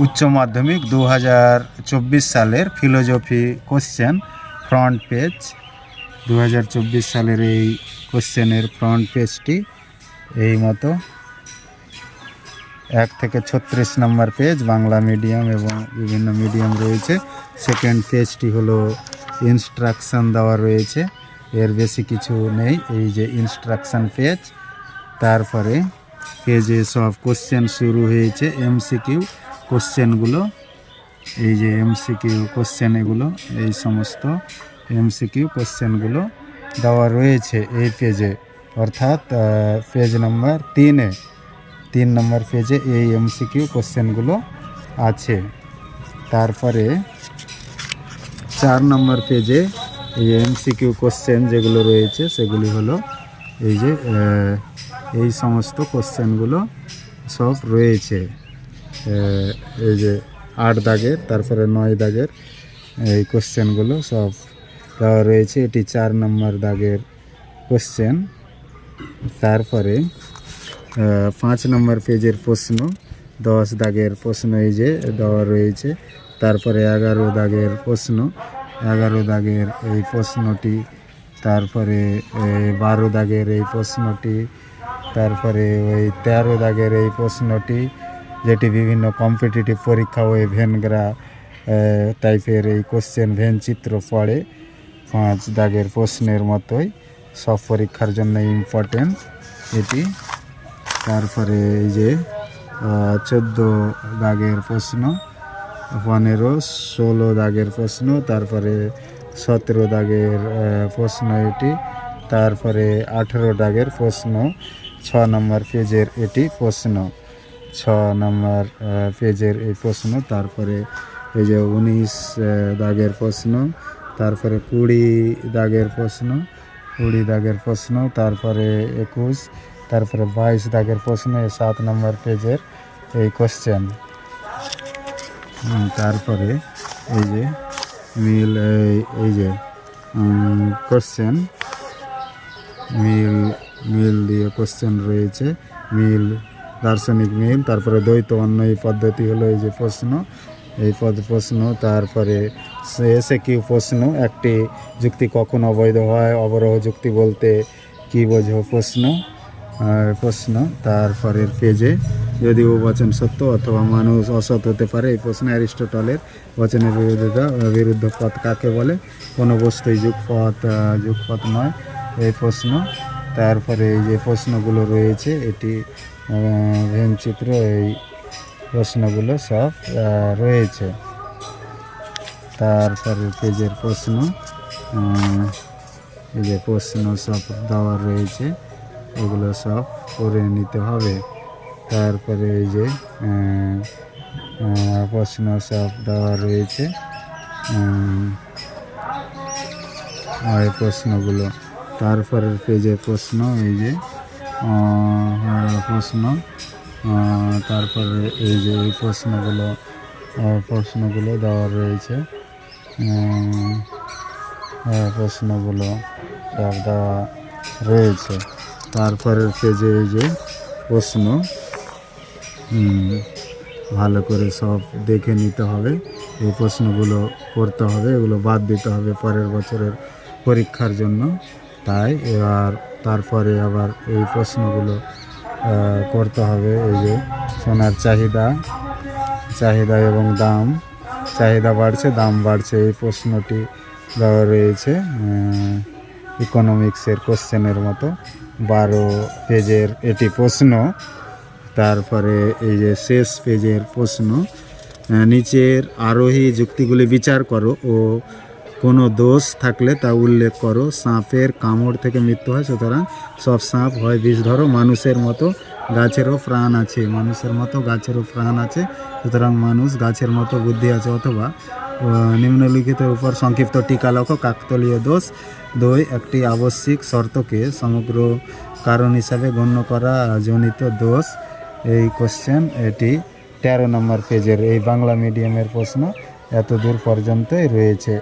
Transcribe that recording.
উচ্চ মাধ্যমিক দু হাজার চব্বিশ সালের ফিলোজফি কোশ্চেন ফ্রন্ট পেজ। দু হাজার চব্বিশ সালের এই কোশ্চেনের ফ্রন্ট পেজটি এই মতো। এক থেকে ছত্রিশ নম্বর পেজ, বাংলা মিডিয়াম এবং বিভিন্ন মিডিয়াম রয়েছে। সেকেন্ড পেজটি হলো ইনস্ট্রাকশন দেওয়া রয়েছে। এর বেশি কিছু নেই, এই যে ইনস্ট্রাকশন পেজ। তারপরে পেজে সব কোশ্চেন শুরু হয়েছে, এমসিকিউ। কোশ্চেনগুলো এই যে এমসিকিউ কোশ্চেন এগুলো, এই সমস্ত এমসিকিউ কোশ্চেনগুলো দেওয়া রয়েছে এই পেজে অর্থাৎ পেজ নাম্বার তিনে তিন নম্বর পেজে এই এমসিকিউ কোশ্চেনগুলো আছে। তারপরে চার নম্বর পেজে এই এমসিকিউ কোশ্চেন যেগুলো রয়েছে, সেগুলি হলো এই যে এই সমস্ত কোশ্চেনগুলো সব রয়েছে। এই যে আট দাগের, তারপরে নয় দাগের, এই কোশ্চেনগুলো সব দেওয়া রয়েছে। এটি চার নম্বর দাগের কোশ্চেন তারপরে পাঁচ নম্বর পেজের প্রশ্ন, দশ দাগের প্রশ্ন এই যে দেওয়া রয়েছে। তারপরে এগারো দাগের প্রশ্ন, এগারো দাগের এই প্রশ্নটি, তারপরে বারো দাগের এই প্রশ্নটি, তারপরে ওই তেরো দাগের এই প্রশ্নটি যেটি বিভিন্ন কম্পিটিটিভ পরীক্ষা ওই ভেনগ্রা টাইপের এই কোশ্চেন ভেন চিত্র পড়ে। পাঁচ দাগের প্রশ্নের মতোই সব পরীক্ষার জন্য ইম্পর্টেন্ট এটি। তারপরে এই যে চোদ্দ দাগের প্রশ্ন, পনেরো, ষোলো দাগের প্রশ্ন, তারপরে সতেরো দাগের প্রশ্ন এটি, তারপরে আঠেরো দাগের প্রশ্ন, ছ নম্বর পেজের এটি প্রশ্ন। ছ নম্বর পেজের এই প্রশ্ন, তারপরে এই যে উনিশ দাগের প্রশ্ন, তারপরে কুড়ি দাগের প্রশ্ন, কুড়ি দাগের প্রশ্ন, তারপরে একুশ, তারপরে বাইশ দাগের প্রশ্ন, এই সাত নম্বর পেজের এই কোশ্চেন তারপরে এই যে মিল, এই- যে কোশ্চেন মিল মিল দিয়ে কোশ্চেন রয়েছে, মিল দার্শনিক মিল, তারপরে দ্বৈত অন্য এই পদ্ধতি হলো এই যে প্রশ্ন। এই পদ প্রশ্ন, তারপরে এসে কিউ প্রশ্ন? একটি যুক্তি কখন অবৈধ হয়? অবরোহ যুক্তি বলতে কি বোঝো প্রশ্ন? প্রশ্ন, তারপরের পেজে যদি ও বচন সত্য অথবা মানুষ অসৎ হতে পারে, এই প্রশ্ন অ্যারিস্টটলের বচনের বিরোধিতা বিরুদ্ধ পথ কাকে বলে? কোনো বস্তুই যুগপথ যুগপথ নয়, এই প্রশ্ন। তারপরে এই যে প্রশ্নগুলো রয়েছে, এটি চিত্র, এই প্রশ্নগুলো সব রয়েছে। তারপরে পেজের প্রশ্ন এই যে প্রশ্ন সব দেওয়া রয়েছে, এগুলো সব করে নিতে হবে। তারপরে এই যে প্রশ্ন সব দেওয়া রয়েছে প্রশ্নগুলো। তারপরের পেজে প্রশ্ন এই যে প্রশ্ন আহ, তারপরে এই যে এই প্রশ্নগুলো প্রশ্নগুলো দেওয়া রয়েছে। প্রশ্নগুলো সব দেওয়া রয়েছে। তারপরের পেজে এই যে প্রশ্ন ভালো করে সব দেখে নিতে হবে। এই প্রশ্নগুলো করতে হবে এগুলো বাদ দিতে হবে পরের বছরের পরীক্ষার জন্য। তাই এবার তারপরে আবার এই প্রশ্নগুলো করতে হবে। এই যে সোনার চাহিদা চাহিদা এবং দাম, চাহিদা বাড়ছে, দাম বাড়ছে, এই প্রশ্নটি দেওয়া রয়েছে ইকোনমিক্সের কোশ্চেনের মতো। বারো পেজের এটি প্রশ্ন, তারপরে এই যে শেষ পেজের প্রশ্ন নিচের আরোহী যুক্তিগুলি বিচার করো ও কোনো দোষ থাকলে তা উল্লেখ করো। সাঁপের কামড় থেকে মৃত্যু হয় সুতরাং সব সাঁপ হয় বিষ ধরো। মানুষের মতো গাছেরও প্রাণ আছে মানুষের মতো গাছেরও প্রাণ আছে সুতরাং মানুষ গাছের মতো বুদ্ধি আছে। অথবা আহ, নিম্নলিখিতের উপর সংক্ষিপ্ত টিকা লেখো। কাকতলীয় দোষ দুই একটি আবশ্যিক শর্তকে সমগ্র কারণ হিসাবে গণ্য করা জনিত দোষ। এই কোশ্চেন এটি তেরো নম্বর পেজের এই বাংলা মিডিয়ামের প্রশ্ন এত দূর পর্যন্তই রয়েছে।